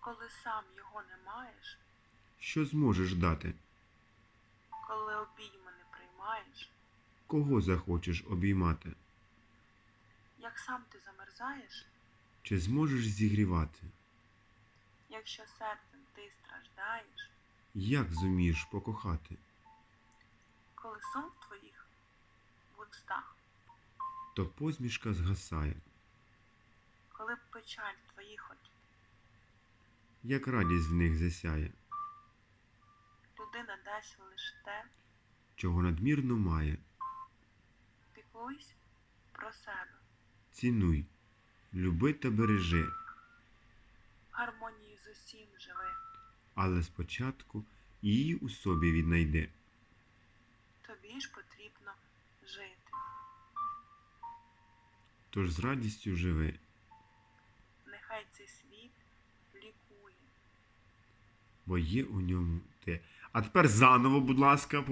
Коли сам його не маєш, Що зможеш дати? коли обійми не приймаєш, Кого захочеш обіймати? як сам ти замерзаєш, Чи зможеш зігрівати? якщо серцем ти страждаєш, Як зумієш покохати? коли сум в твоїх вустах, То посмішка згасає, коли печаль твоїх очах, як радість в них засяє, людина дасть лише те, чого надмірно має. піклуйся про себе, Цінуй, люби та бережи, в гармонії з усім живи, але спочатку її у собі віднайди. тобі ж потрібно жити. Тож з радістю живи, Нехай цей світ лікує. бо є у ньому те. А тепер заново, будь ласка,